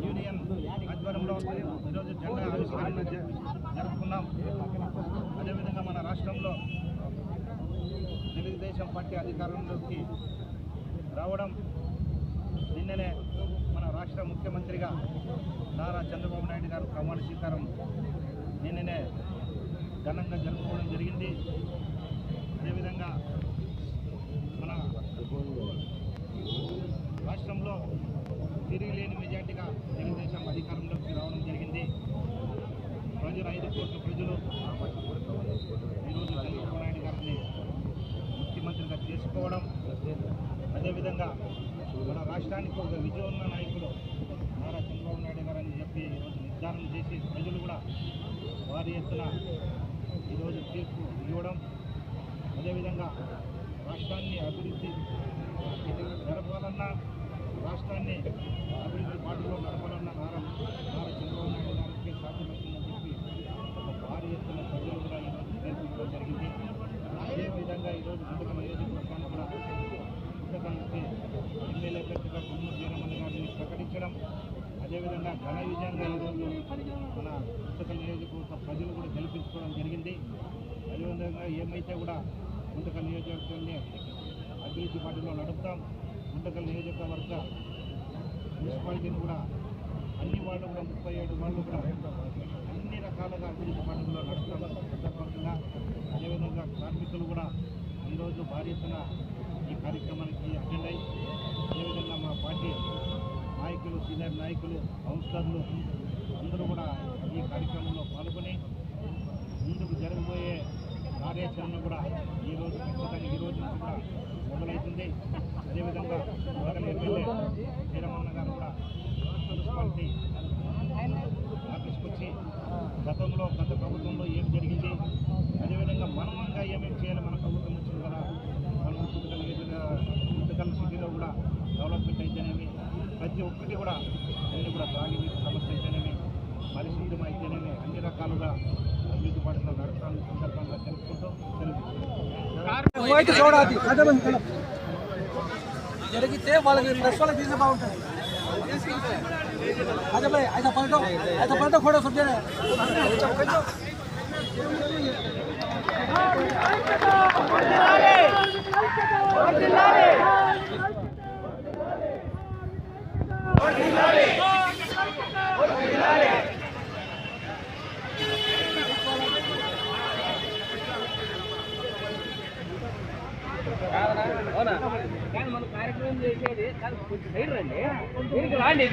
Union ఆధ్వర్యంలో ఈరోజు జెండా ఆవిష్కరణ జరుపుకున్నాం అదేవిధంగా మన రాష్ట్రంలో తెలుగుదేశం పార్టీ అధికారంలోకి రావడం నిన్ననే మన రాష్ట్ర ముఖ్యమంత్రిగా నారా చంద్రబాబు నాయుడు గారు ప్రమాణ స్వీకారం నిన్ననే ఘనంగా జరుపుకోవడం జరిగింది. అదేవిధంగా మన రాష్ట్రంలో తిరిగి లేని మెజార్టీగా తెలుగుదేశం అధికారంలోకి రావడం జరిగింది. ప్రజలు ఐదు కోట్ల ప్రజలు ఈరోజు చంద్రబాబు నాయుడు గారిని ముఖ్యమంత్రిగా చేసుకోవడం అదేవిధంగా మన రాష్ట్రానికి ఒక విజయోన్న నాయకుడు నారా చంద్రబాబు నాయుడు గారు అని చెప్పి ఈరోజు నిర్ధారణ చేసి ప్రజలు కూడా వారి ఎత్తున ఈరోజు తీర్పు ఇవ్వడం అదేవిధంగా రాష్ట్రాన్ని అభివృద్ధి జరపాలన్నా రాష్ట్రాన్ని అభివృద్ధి బాటలో నడపాలన్నా నారా నారా చంద్రబాబు నాయుడు గారికి సాధ్యమవుతుంది చెప్పి ఒక భారీ ఎత్తున ప్రజలు కూడా ఈరోజు నేర్పించడం జరిగింది అదేవిధంగా ఈరోజు ముందుకు నియోజకవర్గాన్ని కూడా పుస్తకానికి ఎమ్మెల్యే అభ్యర్థిగా కొమ్మూరు జయరామన్న గారిని ప్రకటించడం అదేవిధంగా ఘన విజయంగా ఈరోజు మన పుస్తక నియోజకవర్గ ప్రజలు కూడా గెలిపించుకోవడం జరిగింది. అదేవిధంగా ఏమైతే కూడా ముందుకల్ నియోజకవర్గాన్ని అభివృద్ధి పార్టీలో నడుపుతాం గుంటకల్ నియోజకవర్గ మున్సిపాలిటీని కూడా అన్ని వాళ్ళు కూడా ముప్పై ఏడు వాళ్ళు కూడా అన్ని రకాలుగా అభివృద్ధి పార్టీలో నడుపుతాం సందర్భంగా అదేవిధంగా కార్మికులు కూడా ఈరోజు భారీ ఎత్తున ఈ కార్యక్రమానికి అటెండ్ అయ్యి నాయకులు కౌన్సిలర్లు అందరూ కూడా ఈ కార్యక్రమంలో పాల్గొని ముందుకు జరగబోయే కార్యాచరణ కూడా ఈ రోజు ఖచ్చితంగా ఈ రోజు నుంచి కూడా మొదలవుతుంది. అదేవిధంగా మొదల ఎమ్మెల్యే వీరమన్న గారు కూడా మున్సిపాలిటీ ఆఫీస్కి వచ్చి గతంలో గత ప్రభుత్వంలో ఏం జరిగింది? అదేవిధంగా మనమంగా ఏమేమి చేయాలి? మన ప్రభుత్వం వచ్చింది కదా మనం పుట్టుకల ముందుకల్ సిటీలో కూడా డెవలప్మెంట్ అయితేనేమి ప్రతి ఒక్కటి కూడా అన్ని కూడా తాగినీటి సమస్య అయితేనేమి పరిశుద్ధం అయితేనేమి అన్ని రకాలుగా అభివృద్ధి పడుతున్న నడపడానికి సందర్భంగా తెలుపుకుంటూ తెలుపు జరిగితే వాళ్ళకి ప్రెస్ వాళ్ళకి తీస్తే బాగుంటుంది అదే అయితే పలటో అయితే పలటో ఫోటో సుట్టే అవునా? కానీ మనం కార్యక్రమం చేసేది కానీ కొంచెం రండి. దీనికి రాండి.